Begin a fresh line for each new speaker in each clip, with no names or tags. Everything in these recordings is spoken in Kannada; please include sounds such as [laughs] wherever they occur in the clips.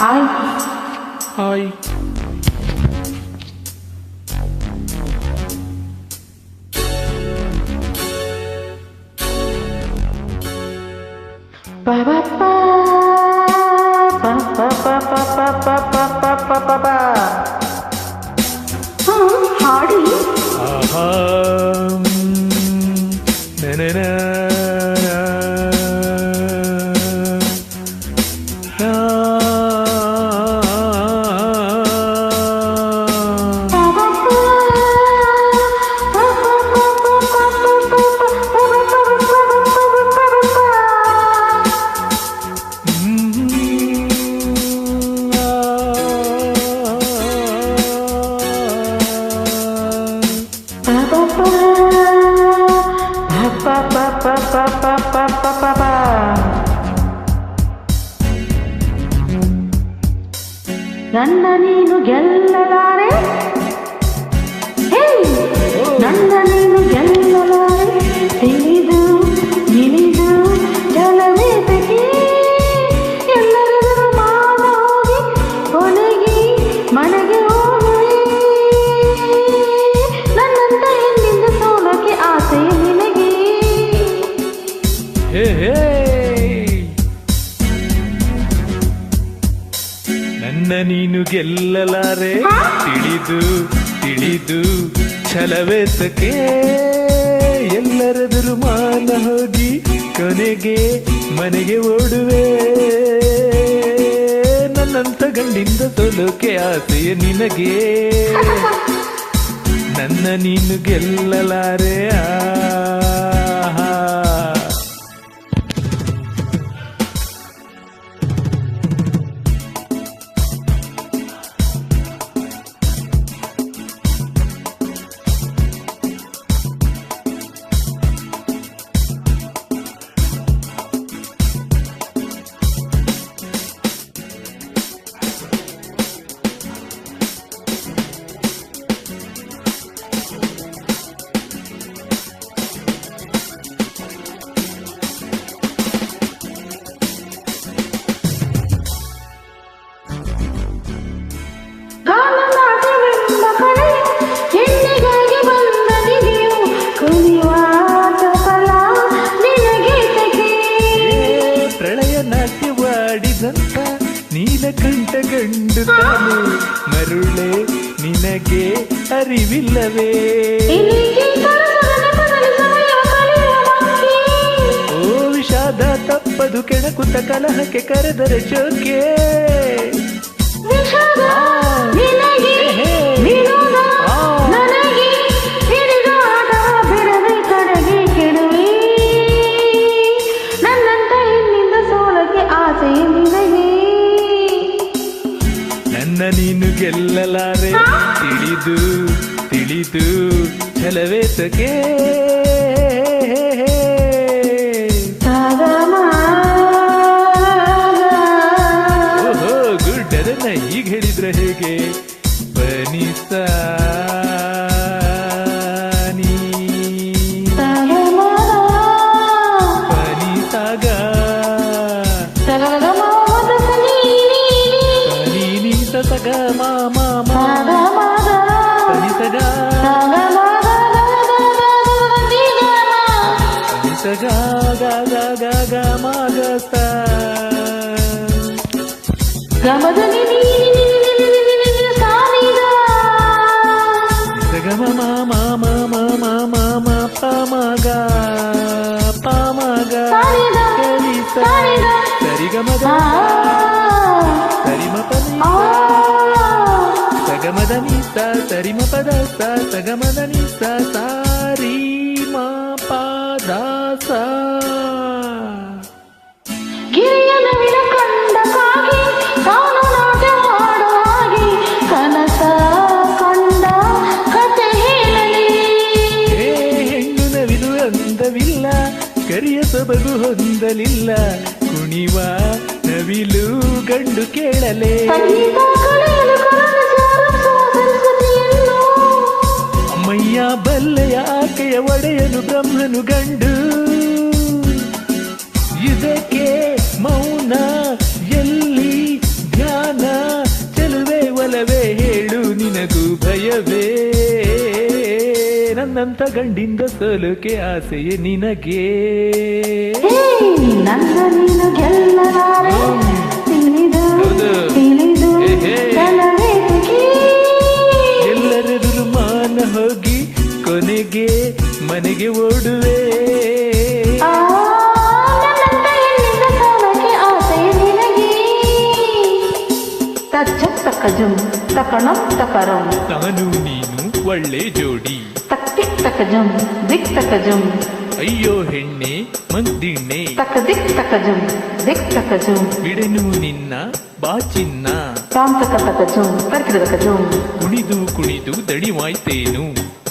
ai ai Ba ba ba ba ba ba ba ba ba ba ba ba ba. Huh? Hardy. Uh-huh. Na na na. ನನ್ನ ನೀನು ಗೆಲ್ಲಲಾರೆ ಗೆಲ್ಲಲಾರೆ. ತಿಳಿದು
ತಿಳಿದು ಛಲವೆಸಕೆ. ಎಲ್ಲರದರು ಮಾನ ಹೋಗಿ ಕೊನೆಗೆ ಮನೆಗೆ ಓಡುವೆ. ನನ್ನಂತ ಗಂಡಿಂದ ಸೋಲೋಕೆ ಆಸೆಯ ನಿನಗೆ. [laughs] ನನ್ನ ನೀನು ಗೆಲ್ಲಲಾರೆ. ಆಹಾ ಮಿಂಚುತ್ತಾನೆ ಮರುಳೆ ನಿನಗೆ ಅರಿವಿಲ್ಲವೇ? ಓ ವಿಷಾದ ತಪ್ಪದು ಕೆಣಕುತ್ತ ಕಲಹಕ್ಕೆ ಕರೆದರೆ ಜೋಕೆ ತಿಳಿದು ಛಲವೇತಕೆ ಓಹೋ ಗುಡ್ ಅದನ್ನ ಈಗ ಹೇಳಿದ್ರೆ ಹೇಗೆ ಬನಿಸ ನೀ
గమదని సగమదని
సరిమ పద స సగమదని సా. ಸೊಬಗು ಹೊಂದಲಿಲ್ಲ ಕುಣಿವ ನವಿಲು ಗಂಡು ಕೇಳಲೆ. ಅಮ್ಮಯ್ಯ ಬಲ್ಲೆಯ ಆಕೆಯ ಒಡೆಯನು ಬ್ರಹ್ಮನು ಗಂಡು. ಇದಕ್ಕೆ ಮೌನ ಎಲ್ಲಿ ಧ್ಯಾನ ಚೆಲುವೆ ಒಲವೇ ಹೇಳು ನಿನಗೂ ಭಯವೇ. ನನ್ನಂತ ಗಂಡಿಂದ ಸೋಲುಕೆ ಆಸೆಯೇ ನಿನಗೇ.
ನನ್ನ ನೀನು ಗೆಲ್ಲಲಾರೆ. ತಿಳಿದು. ತಿಳಿದು
ಮಾನ ಹೋಗಿ ಕೊನೆಗೆ ಮನೆಗೆ ಓಡುವೆ.
ತಕ್ಕಜುಂ ತಕಣಂ ತಕರಂ
ನಾನು ನೀನು ಒಳ್ಳೆ ಜೋಡಿ.
ತಕ್ ತಿಕ್ ತಕಜುಂ ದಿಕ್ ತಕಜುಂ
ಅಯ್ಯೋ ಹೆಣ್ಣೆ ಮಂದಿಣ್ಣೆ.
ತಕ ದಿಕ್ ತಕಜುಂ ದಿಕ್ ತಕಜುಂ
ಬಿಡೆನು ನಿನ್ನ ಬಾಚಿನ್ನ.
ತಾಂ ತಕ ತಕಜುಂ ತರ್ಕಿದ ತಕಜುಂ
ಕುಣಿದು ಕುಣಿದು ದಣಿವಾಯ್ತೇನು.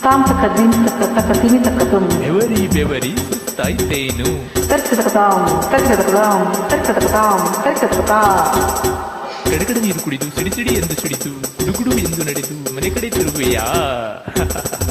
ತಾಂ ತಕ ದಿಂ ತಕ ತಕ ತಿಮಿ ತಕಜುಂ
ಬೆವರಿ ಬೆವರಿ ಸುಸ್ತಾಯ್ತೇನು.
ತರ್ಕಿದ ತಕತಾಂ ತರ್ಕಿದ ತಕತಾಂ ತರ್ಕಿದ ತಕತಾಂ ತರ್ಕಿದ ತಕತಾ
ಕಡಕಡ ನೀರು ಕುಡಿದು ಸಿಡಿ ಸಿಡಿ ಎಂದು ಸಿಡಿದು ಗುಡುಗುಡು ಎಂದು ನಡೆದು ಮನೆ ಕಡೆ ತಿರುಗುವೆಯಾ? [laughs]